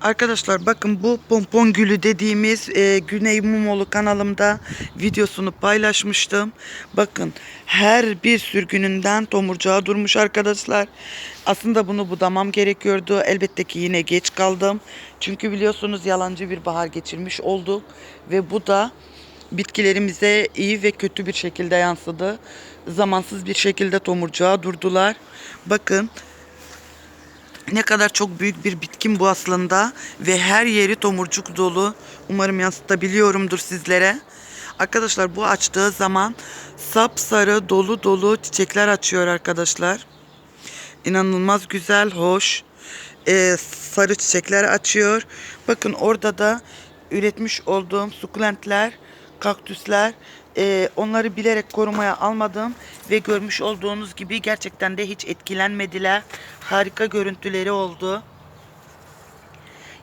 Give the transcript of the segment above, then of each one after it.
Arkadaşlar bakın bu pompon gülü dediğimiz e, Güney Mumoğlu kanalımda videosunu paylaşmıştım. Bakın her bir sürgününden tomurcağa durmuş arkadaşlar. Aslında bunu budamam gerekiyordu. Elbette ki yine geç kaldım. Çünkü biliyorsunuz yalancı bir bahar geçirmiş olduk. Ve bu da bitkilerimize iyi ve kötü bir şekilde yansıdı. Zamansız bir şekilde tomurcağa durdular. Bakın ne kadar çok büyük bir bitkim bu aslında ve her yeri tomurcuk dolu. Umarım yansıtabiliyorumdur sizlere. Arkadaşlar bu açtığı zaman sapsarı dolu dolu çiçekler açıyor arkadaşlar. İnanılmaz güzel, hoş. Ee, sarı çiçekler açıyor. Bakın orada da üretmiş olduğum sukulentler, kaktüsler ee, onları bilerek korumaya almadım ve görmüş olduğunuz gibi gerçekten de hiç etkilenmediler. Harika görüntüleri oldu.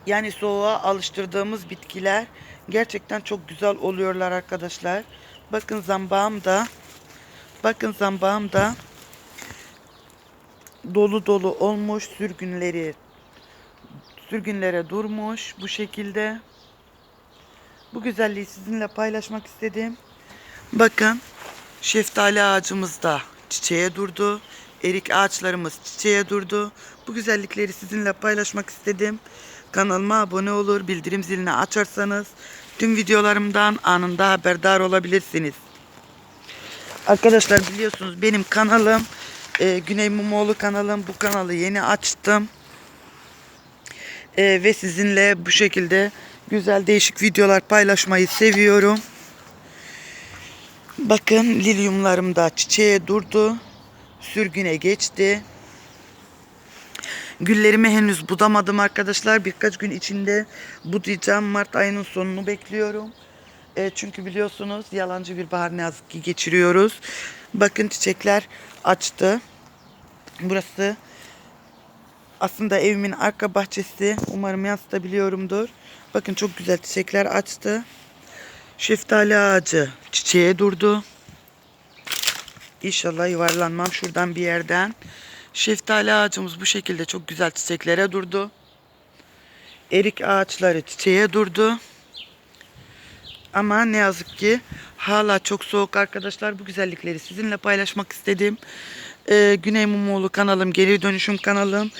Yani soğuğa alıştırdığımız bitkiler gerçekten çok güzel oluyorlar arkadaşlar. Bakın zambağım da bakın zambağım da dolu dolu olmuş sürgünleri sürgünlere durmuş bu şekilde. Bu güzelliği sizinle paylaşmak istedim. Bakın şeftali ağacımız da çiçeğe durdu. Erik ağaçlarımız çiçeğe durdu. Bu güzellikleri sizinle paylaşmak istedim. Kanalıma abone olur, bildirim zilini açarsanız tüm videolarımdan anında haberdar olabilirsiniz. Arkadaşlar biliyorsunuz benim kanalım e, Güney Mumoğlu kanalım. Bu kanalı yeni açtım. E, ve sizinle bu şekilde güzel değişik videolar paylaşmayı seviyorum. Bakın lilyumlarım da çiçeğe durdu. Sürgüne geçti. Güllerimi henüz budamadım arkadaşlar. Birkaç gün içinde budayacağım. Mart ayının sonunu bekliyorum. E, çünkü biliyorsunuz yalancı bir bahar ne yazık ki geçiriyoruz. Bakın çiçekler açtı. Burası aslında evimin arka bahçesi. Umarım yansıtabiliyorumdur. Bakın çok güzel çiçekler açtı. Şeftali ağacı çiçeğe durdu. İnşallah yuvarlanmam şuradan bir yerden. Şeftali ağacımız bu şekilde çok güzel çiçeklere durdu. Erik ağaçları çiçeğe durdu. Ama ne yazık ki hala çok soğuk arkadaşlar. Bu güzellikleri sizinle paylaşmak istedim. Ee, Güney Mumoğlu kanalım, geri dönüşüm kanalım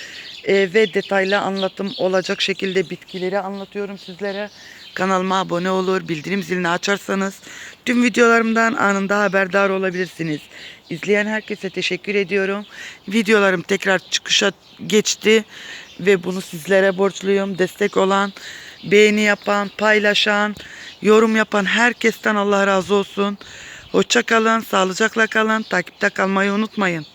Ee, ve detaylı anlatım olacak şekilde bitkileri anlatıyorum sizlere. Kanalıma abone olur, bildirim zilini açarsanız tüm videolarımdan anında haberdar olabilirsiniz. İzleyen herkese teşekkür ediyorum. Videolarım tekrar çıkışa geçti ve bunu sizlere borçluyum. Destek olan, beğeni yapan, paylaşan, yorum yapan herkesten Allah razı olsun. Hoşça kalın, sağlıcakla kalın, takipte kalmayı unutmayın.